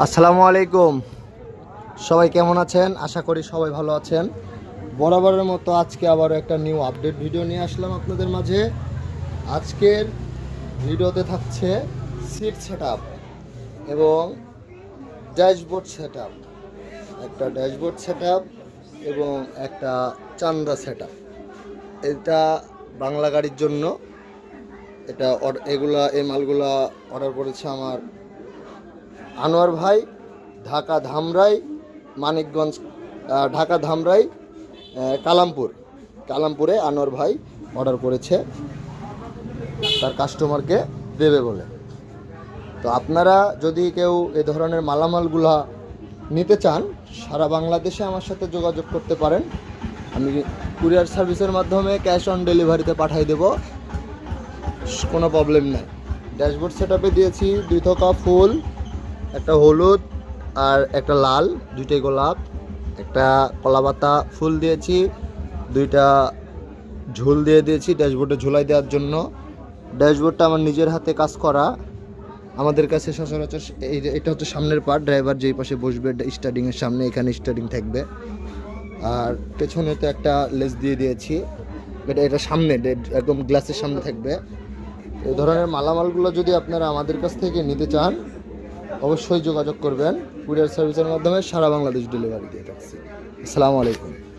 আসসালামু আলাইকুম। সবাই কেমন আছেন? আশা করি সবাই ভালো আছেন। বরাবরের মতো আজকে আবারও একটা নিউ আপডেট ভিডিও নিয়ে আসলাম আপনাদের মাঝে। আজকের ভিডিওতে থাকছে সিট সেট এবং ড্যাশবোর্ড সেট একটা ড্যাশবোর্ড সেট এবং একটা চান্দা সেট এটা বাংলা গাড়ির জন্য। এটা এগুলা এই মালগুলা অর্ডার করেছে আমার আনোয়ার ভাই, ঢাকা ধামরাই, মানিকগঞ্জ ঢাকা ধামরাই কালামপুর। কালামপুরে আনোয়ার ভাই অর্ডার করেছে। তার কাস্টমারকে দেবে বলে। তো আপনারা যদি কেউ এ ধরনের মালামালগুলা নিতে চান, সারা বাংলাদেশে আমার সাথে যোগাযোগ করতে পারেন। আমি কুরিয়ার সার্ভিসের মাধ্যমে ক্যাশ অন ডেলিভারিতে পাঠিয়ে দেবো। কোনো প্রবলেম নেই। ড্যাশবোর্ড সেট দিয়েছি, দুই থোকা ফুল। একটা হলুদ আর একটা লাল, দুইটাই গোলাপ। একটা কলাপাতা ফুল দিয়েছি, দুইটা ঝুল দিয়ে দিয়েছি ড্যাশবোর্ডে ঝুলাই দেওয়ার জন্য। ড্যাশবোর্ডটা আমার নিজের হাতে কাজ করা। আমাদের কাছে সচরাচর এই এটা হচ্ছে সামনের পার্ট ড্রাইভার যেই পাশে বসবে স্টার্টিংয়ের সামনে এখানে স্টার্টিং থাকবে। আর পেছনে তো একটা লেস দিয়ে দিয়েছি। এটা এটা সামনে একদম গ্লাসের সামনে থাকবে। এই ধরনের মালামালগুলো যদি আপনারা আমাদের কাছ থেকে নিতে চান অবশ্যই যোগাযোগ করবেন কুরিয়ার সার্ভিসের মাধ্যমে সারা বাংলাদেশ ডেলিভারি দিয়ে থাকছি। আসসালামু আলাইকুম।